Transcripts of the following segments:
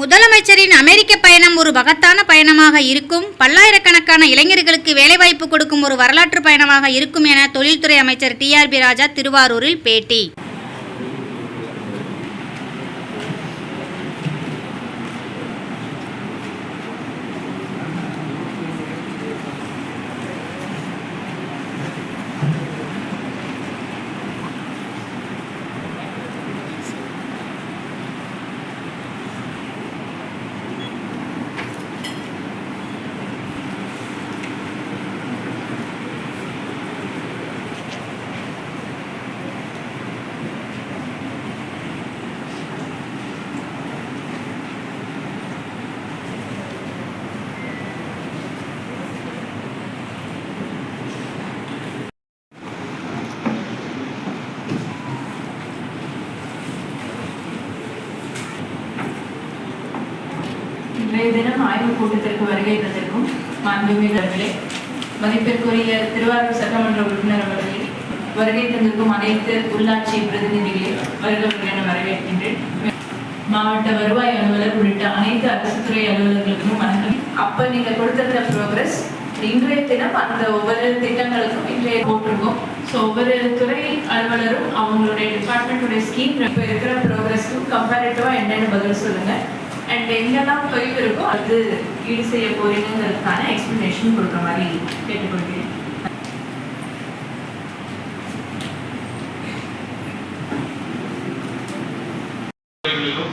முதலமைச்சரின் அமெரிக்க பயணம் ஒரு மகத்தான பயணமாக இருக்கும். பல்லாயிரக்கணக்கான இளைஞர்களுக்கு வேலைவாய்ப்பு கொடுக்கும் ஒரு வரலாற்று பயணமாக இருக்கும் என தொழில்துறை அமைச்சர் டிஆர்பி ராஜா திருவாரூரில் பேட்டி. இன்றைய தினம் ஆய்வுக் கூட்டத்திற்கு வருகை தந்திருக்கும் மாண்புமிகர்களே மதிப்பிற்குரிய திருவாரூர் சட்டமன்ற உறுப்பினர் அவர்களே வருகை தந்திருக்கும் அனைத்து உள்ளாட்சி பிரதிநிதிகளே வருகிறவர்கள் என வரவேற்கின்றேன். மாவட்ட வருவாய் அலுவலர் உள்ளிட்ட அனைத்து அரசு துறை அலுவலர்களுக்கும் வணக்கம். அப்ப நீங்க கொடுத்திருந்த ப்ரோக்ரஸ் இன்றைய தினம் அந்த ஒவ்வொரு திட்டங்களுக்கும் இன்றைய போட்டிருக்கோம். ஸோ ஒவ்வொரு துறை அலுவலரும் அவங்களுடைய டிபார்ட்மெண்ட்டுடைய ஸ்கீம் இப்போ இருக்கிற ப்ரோக்ரஸ்க்கும் கம்பேரிட்டிவாக என்னென்னு பதில் சொல்லுங்க. அண்ட் எங்கெல்லாம் தொய்வு இருக்கோ அது ஈடு செய்ய போறீங்கிறதுக்கான எக்ஸ்பிளனேஷன் கொடுக்குற மாதிரி கேட்டுக்கொள்கிறேன்.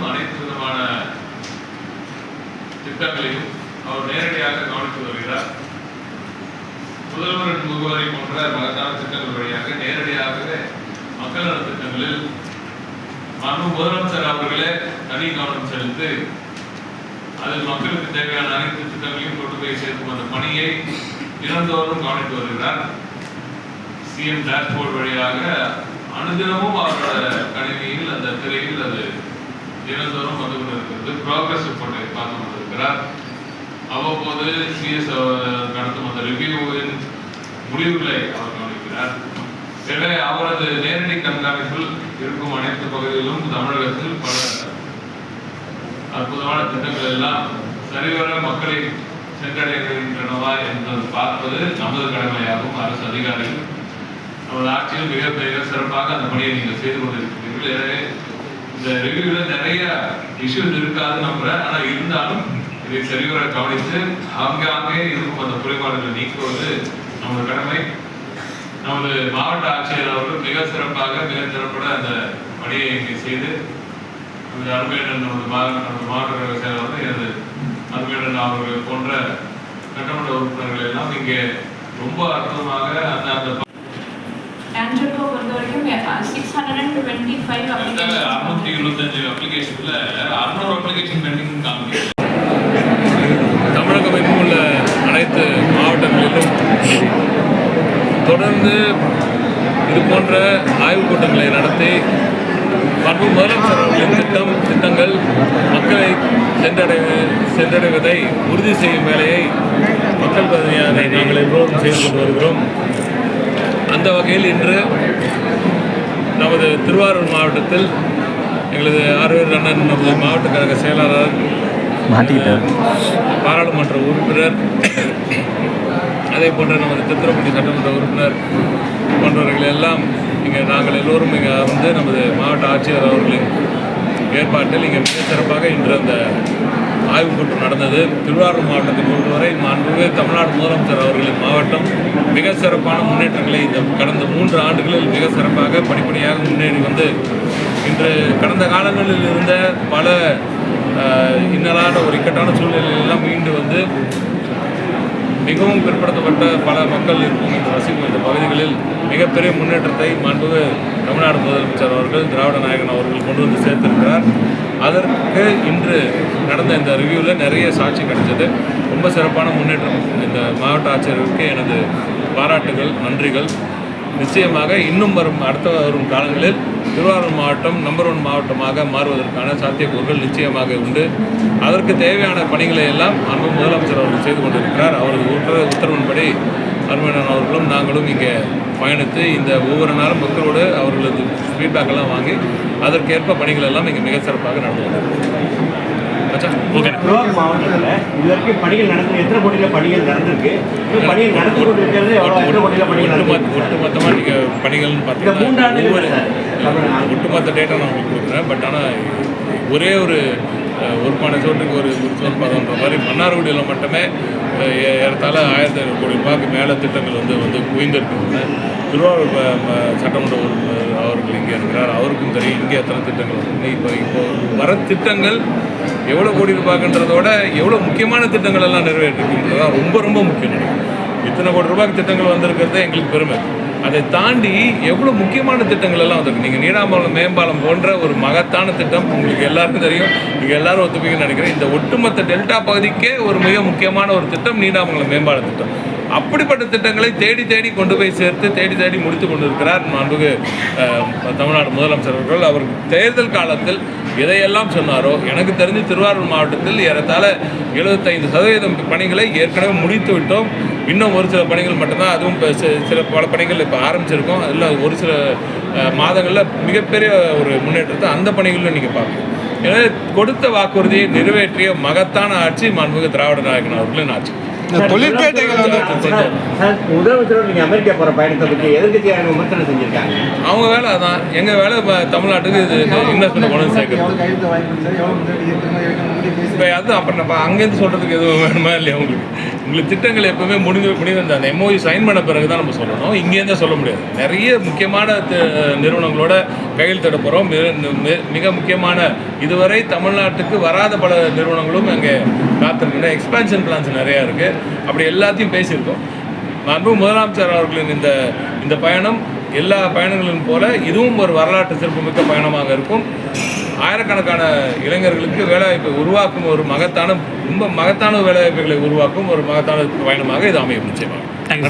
அனைத்து விதமான திட்டங்களையும் அவர் நேரடியாக கவனித்து வருகிறார். முதல்வரின் முகவரி போன்ற மகத்தான திட்டங்கள் வழியாக நேரடியாகவே மக்கள் நலத்திட்டங்களில் திட்டங்களில் முதலமைச்சர் அவர்களே தனி கவனம் செலுத்து அதில் மக்களுக்கு தேவையான அனைத்து திட்டங்களையும் கொண்டு போய் சேர்க்கும் அந்த பணியை தினந்தோறும் கவனித்து வருகிறார். சிஎம் டேஷ்போர்ட் வழியாக அனுதினமும் அவரோட கணினியில் அந்த திரையில் அது தினந்தோறும் வந்து கொண்டிருக்கிறது. ப்ராக்ரஸ் ரிப்போர்ட்டை பார்த்து கொண்டிருக்கிறார். அவ்வப்போது சிஎஸ் நடத்தும் அந்த ரிவ்யூவின் முடிவுகளை அவர் கவனிக்கிறார். எனவே அவரது நேரடி கண்காணிப்பில் இருக்கும் அனைத்து பகுதிகளிலும் தமிழகத்தில் பல அற்புதமான திட்டங்கள் எல்லாம் சரிவர மக்களை சென்றடைகின்றனவா என்பது பார்ப்பது நமது கடமையாகும். அரசு அதிகாரிகள் நமது ஆட்சியில் மிக மிக சிறப்பாக அந்த பணியை நீங்கள் செய்து கொண்டிருக்கிறீர்கள். எனவே இந்த ரிவ்யூல நிறைய இஷ்யூஸ் இருக்காது நம்புறேன். ஆனா இருந்தாலும் இதை சரிவர கவனித்து ஆங்காங்கே இருக்கும் அந்த குறைபாடுகளை நீக்குவது நமது கடமை. நமது மாவட்ட ஆட்சியர் அவர்கள் மிக சிறப்பாக மிக சிறப்புட அந்த பணியை இங்கே செய்து நமது அருமையண்ணன் நமது நமது மாவட்ட கழக செயலாளர் எனது அருமையண்ணன் அவர்கள் போன்ற சட்டமன்ற உறுப்பினர்கள் எல்லாம் இங்கே ரொம்ப அற்புதமாக அந்த அந்த அறுநூத்தி இருபத்தஞ்சு அப்ளிகேஷன்ல அறுநூறு அப்ளிகேஷன் பெண்டிங் காமிக்குது தொடர்ந்து இது போன்ற ஆய்வுக் கூட்டங்களை நடத்தி பண்பு முதலமைச்சர் அவர்களின் திட்டம் திட்டங்கள் மக்களை சென்றடை சென்றடைவதை உறுதி செய்யும் வேலையை மக்கள் பிரதிநிதியாக நாங்கள் எல்லோரும் செய்து கொண்டு வருகிறோம். அந்த வகையில் இன்று நமது திருவாரூர் மாவட்டத்தில் எங்களது ஆறுவேர் அண்ணன் நமது மாவட்ட கழக செயலாளர் மாட்டிக்கிட்டார். பாராளுமன்ற உறுப்பினர் அதே போன்ற நமது திருத்துறைப்பட்டி சட்டமன்ற உறுப்பினர் போன்றவர்கள் எல்லாம் இங்கே நாங்கள் எல்லோரும் இங்கே வந்து நமது மாவட்ட ஆட்சியர் அவர்களின் ஏற்பாட்டில் இங்கே மிக சிறப்பாக இன்று அந்த ஆய்வுக் கூட்டம் நடந்தது. திருவாரூர் மாவட்டத்தை பொறுத்தவரை மாண்புமிகு தமிழ்நாடு முதலமைச்சர் அவர்களின் மாவட்டம் மிக சிறப்பான முன்னேற்றங்களை இந்த கடந்த மூன்று ஆண்டுகளில் மிக சிறப்பாக படிப்படியாக முன்னேறி வந்து இன்று கடந்த காலங்களில் இருந்த பல இன்னலான ஒரு இக்கட்டான சூழ்நிலையெல்லாம் மீண்டு வந்து மிகவும் பிற்படுத்தப்பட்ட பல மக்கள் இருக்கும் இந்த வசிக்கும் இந்த பகுதிகளில் மிகப்பெரிய முன்னேற்றத்தை மாண்புமிகு தமிழ்நாடு முதலமைச்சர் அவர்கள் திராவிட நாயகன் அவர்கள் கொண்டு வந்து சேர்த்திருக்கிறார். அதற்கு இன்று நடந்த இந்த ரிவ்யூவில் நிறைய சாட்சி கிடைச்சது. ரொம்ப சிறப்பான முன்னேற்றம் இந்த மாவட்ட ஆட்சியருக்கு எனது பாராட்டுகள் நன்றிகள். நிச்சயமாக இன்னும் வரும் அடுத்த வரும் காலங்களில் திருவாரூர் மாவட்டம் நம்பர் ஒன் மாவட்டமாக மாறுவதற்கான சாத்தியக்கூறுகள் நிச்சயமாக உண்டு. அதற்கு தேவையான பணிகளை எல்லாம் அன்பு முதலமைச்சர் அவர்கள் செய்து கொண்டிருக்கிறார். அவரது உத்தர உத்தரவின்படி அருமையான அவர்களும் நாங்களும் இங்கே பயணித்து இந்த ஒவ்வொரு நாளும் மக்களோடு அவர்களது ஃபீட்பேக் எல்லாம் வாங்கி அதற்கேற்ப பணிகள் எல்லாம் இங்கே மிக சிறப்பாக நடந்து கொண்டிருக்கிறது. திருவாரூர் மாவட்டத்தில் இது வரைக்கும் பணிகள் நடந்து எத்தனை கோடியில் பணிகள் நடந்திருக்கு? பணிகள் நடந்து கொண்டு இருக்கிறது எவ்வளோ எத்தனை கோடியில் பணிகள் ஒட்டுமொத்தமாக பணிகள்னு பார்த்தீங்கன்னா ஒவ்வொரு. ஒட்டுமொத்த டேட்டா நான் உங்களுக்கு கொடுக்குறேன். பட் ஆனால் ஒரே ஒரு ஒரு பானை சோற்றுக்கு ஒரு ஒரு பதம்ன்ற மாதிரி மன்னார்குடியில் மட்டுமே ஏறத்தாழ ஆயிரத்தி ஐநூறு கோடி ரூபாய்க்கு மேலே திட்டங்கள் வந்து வந்து குவிந்திருக்கின்றன திருவாரூர் சட்டமன்ற அவர்கள் இங்கே இருக்கிறார். அவருக்கும் தெரியும் இங்கே எத்தனை திட்டங்கள் வந்து இப்போ இப்போ வர திட்டங்கள் எவ்வளோ கோடி ரூபாய்க்குன்றதோட எவ்வளோ முக்கியமான திட்டங்கள் எல்லாம் நிறைவேற்றிருக்கின்றதா ரொம்ப ரொம்ப முக்கியம் இத்தனை கோடி ரூபாய்க்கு திட்டங்கள் வந்திருக்கிறது எங்களுக்கு பெருமை. அதை தாண்டி எவ்வளோ முக்கியமான திட்டங்கள் எல்லாம் வந்திருக்கு. நீங்கள் நீடாமலம் மேம்பாலம் போன்ற ஒரு மகத்தான திட்டம் உங்களுக்கு எல்லாருக்கும் தெரியும். நீங்கள் எல்லாரும் ஒத்துப்பீங்கன்னு நினைக்கிறேன். இந்த ஒட்டுமொத்த டெல்டா பகுதிக்கே ஒரு மிக முக்கியமான ஒரு திட்டம் நீடாமங்கலம் மேம்பால திட்டம். அப்படிப்பட்ட திட்டங்களை தேடி தேடி கொண்டு போய் சேர்த்து தேடி தேடி முடித்து கொண்டிருக்கிறார் மாண்புகு தமிழ்நாடு முதலமைச்சர் அவர்கள். அவர் தேர்தல் காலத்தில் எதையெல்லாம் சொன்னாரோ? எனக்கு தெரிஞ்சு திருவாரூர் மாவட்டத்தில் ஏறத்தாழ எழுபத்தைந்து சதவீதம் பணிகளை ஏற்கனவே முடித்து விட்டோம். இன்னும் ஒரு சில பணிகள் மட்டும்தான். அதுவும் இப்போ சில பல பணிகள் இப்போ ஆரம்பிச்சிருக்கோம். அதில் ஒரு சில மாதங்களில் மிகப்பெரிய ஒரு முன்னேற்றத்தை அந்த பணிகளில் நீங்கள் பார்ப்போம் எனவே கொடுத்த வாக்குறுதியை நிறைவேற்றிய மகத்தான ஆட்சி மாண்புமிகு திராவிட நாயகன் அவர்களின் ஆட்சி. இந்த தொழிற்பேட்டைகள் வந்து சார், சார், முதலமைச்சரோட நீங்கள் அமெரிக்கா போகிற பயணத்தை பற்றி எதிர்கட்சியாக விமர்சனம் செஞ்சுருக்காங்க. அவங்க வேலை அதான். எங்கள் வேலை இப்போ தமிழ்நாட்டுக்கு இது இன்வெஸ்ட்மெண்ட் கொண்டு சேர்க்குறது. இப்போ அது அப்புறம் நம்ம அங்கேருந்து சொல்கிறதுக்கு எதுவும் வேணுமா இல்லையா உங்களுக்கு? உங்களுக்கு திட்டங்கள் எப்பவுமே முடிந்து முடிவு அந்த அந்த எம்ஓஇ சைன் பண்ண பிறகு தான் நம்ம சொல்லணும். இங்கேருந்தே சொல்ல முடியாது. நிறைய முக்கியமான நிறுவனங்களோட கையெழுத்திட போகிறோம் மிக முக்கியமான இதுவரை தமிழ்நாட்டுக்கு வராத பல நிறுவனங்களும் அங்கே காத்திருக்கின்றன. எக்ஸ்பேன்ஷன் பிளான்ஸ் நிறையா இருக்குது அப்படி எல்லாத்தையும் பேசியிருக்கோம். அன்பு முதலமைச்சர் அவர்களின் இந்த இந்த பயணம் எல்லா பயணங்களும் போல இதுவும் ஒரு வரலாற்று சிறப்புமிக்க பயணமாக இருக்கும். ஆயிரக்கணக்கான இளைஞர்களுக்கு வேலைவாய்ப்பை உருவாக்கும் ஒரு மகத்தான ரொம்ப மகத்தான வேலைவாய்ப்புகளை உருவாக்கும் ஒரு மகத்தான பயணமாக இது அமையும் நிச்சயமாக. நன்றி